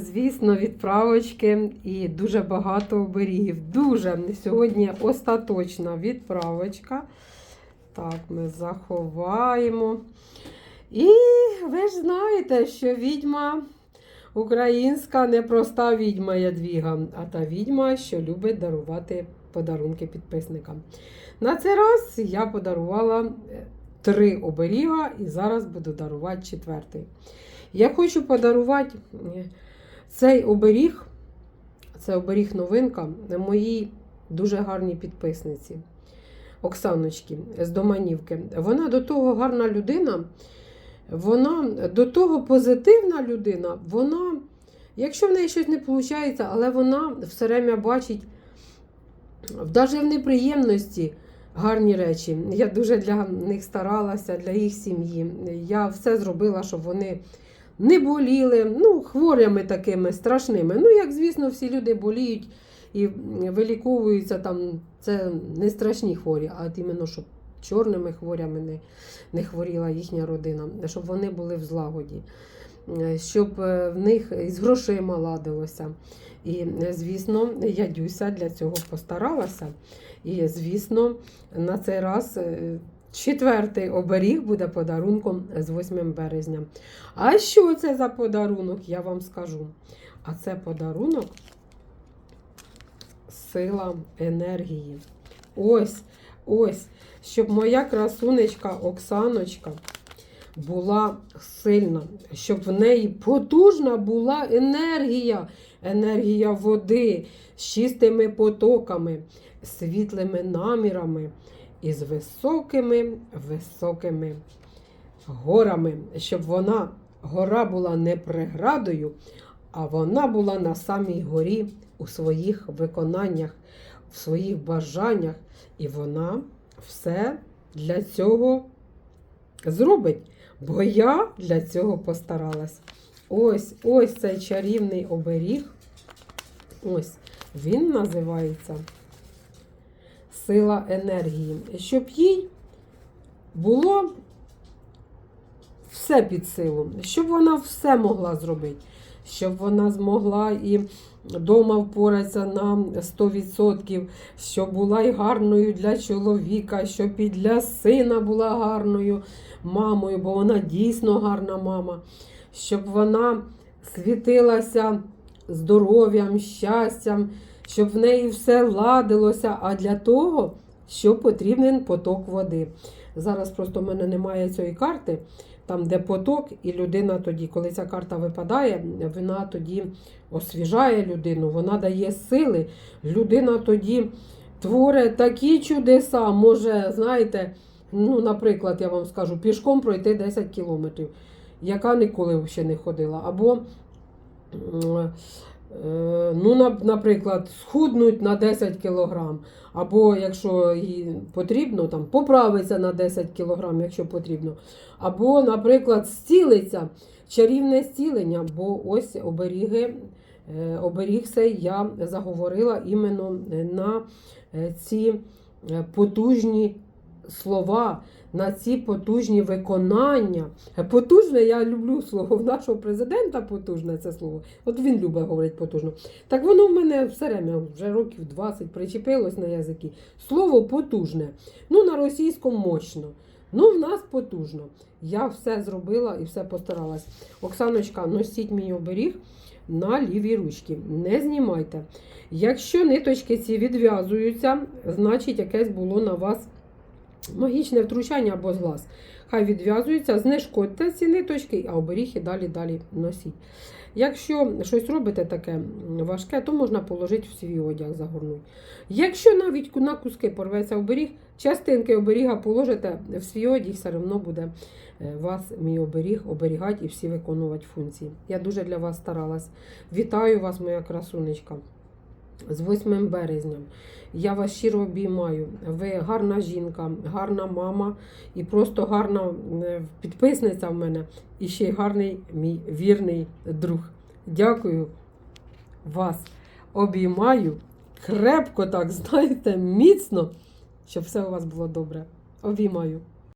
Звісно, відправочки і дуже багато оберігів. Дуже сьогодні остаточна відправочка. Так, ми заховаємо. І ви ж знаєте, що відьма українська непроста відьма Ядвіга, а та відьма, що любить дарувати подарунки підписникам. На цей раз я подарувала е, три оберіга і зараз буду дарувати четвертий. Я хочу подарувати е, цей оберіг, це оберіг новинка моїй дуже гарній підписниці Оксаночки з Доманівки. Вона до того гарна людина, вона до того позитивна людина, вона, якщо в неї щось не виходить, але вона все время бачить навіть в неприємності гарні речі. Я дуже для них старалася, для їх сім'ї. Я все зробила, щоб вони не боліли, ну, хворями такими страшними. Ну, як, звісно, всі люди боліють і виліковуються там, це не страшні хворі, а іменно, щоб чорними хворями не, не хворіла їхня родина, щоб вони були в злагоді, е, щоб е, в них із грошима ладилося. І, е, звісно, Ядюся для цього постаралася. І, звісно, на цей раз. Четвертий оберіг буде подарунком з 8 березня. А що це за подарунок, я вам скажу. А це подарунок сила енергії. Ось, ось, щоб моя красунечка Оксаночка була сильна, щоб в неї потужна була енергія, енергія води з чистими потоками, світлими намірами і з високими, високими горами, щоб вона, гора була не преградою, а вона була на самій горі у своїх виконаннях, в своїх бажаннях, і вона все для цього зробить. Бо я для цього постаралась. Ось ось цей чарівний оберіг. Ось він називається сила енергії. Щоб їй було все під силу, щоб вона все могла зробити, щоб вона змогла і вдома впоратися на 100%, щоб була і гарною для чоловіка, щоб і для сина була гарною мамою, бо вона дійсно гарна мама, щоб вона світилася здоров'ям, щастям, щоб в неї все ладилося, а для того, що потрібен поток води. Зараз просто в мене немає цієї карти, там де поток, і людина тоді, коли ця карта випадає, вона тоді освіжає людину, вона дає сили. Людина тоді творить такі чудеса, може, знаєте, ну, наприклад, я вам скажу, пішком пройти 10 кілометрів, яка ніколи ще не ходила. Або Ну, наприклад, схуднуть на 10 кг, або якщо їй потрібно, там, поправиться на 10 кг, якщо потрібно. Або, наприклад, зцілиться, чарівне зцілення, бо ось оберіги, е, оберіг цей я заговорила іменно на е, ці е, потужні слова, на ці потужні виконання. Потужне, я люблю слово в нашого президента потужне це слово. От він любить говорити потужно. Так воно в мене все время, вже років 20 причепилось на язики. Слово потужне. Ну, на російському мощно. Ну, в нас потужно. Я все зробила і все постаралась. Оксаночка, носіть мій оберіг на лівій ручці. Не знімайте. Якщо ниточки ці відв'язуються, значить якесь було на вас магічне втручання або зглаз. Хай відв'язується, знешкодьте ці ниточки, а оберіг і далі далі носіть. Якщо щось робите таке важке, то можна положити в свій одяг, загорнути. Якщо навіть на куски порветься оберіг, частинки оберіга положите в свій одяг, все одно буде е, вас, мій оберіг, оберігати і всі виконувати функції. Я дуже для вас старалась. Вітаю вас, моя красунечка. З 8 березням. Я вас щиро обіймаю. Ви гарна жінка, гарна мама і просто гарна е, підписниця в мене, і ще й гарний мій вірний друг. Дякую вас. Обіймаю крепко, так, знаєте, міцно, щоб все у вас було добре. Обіймаю.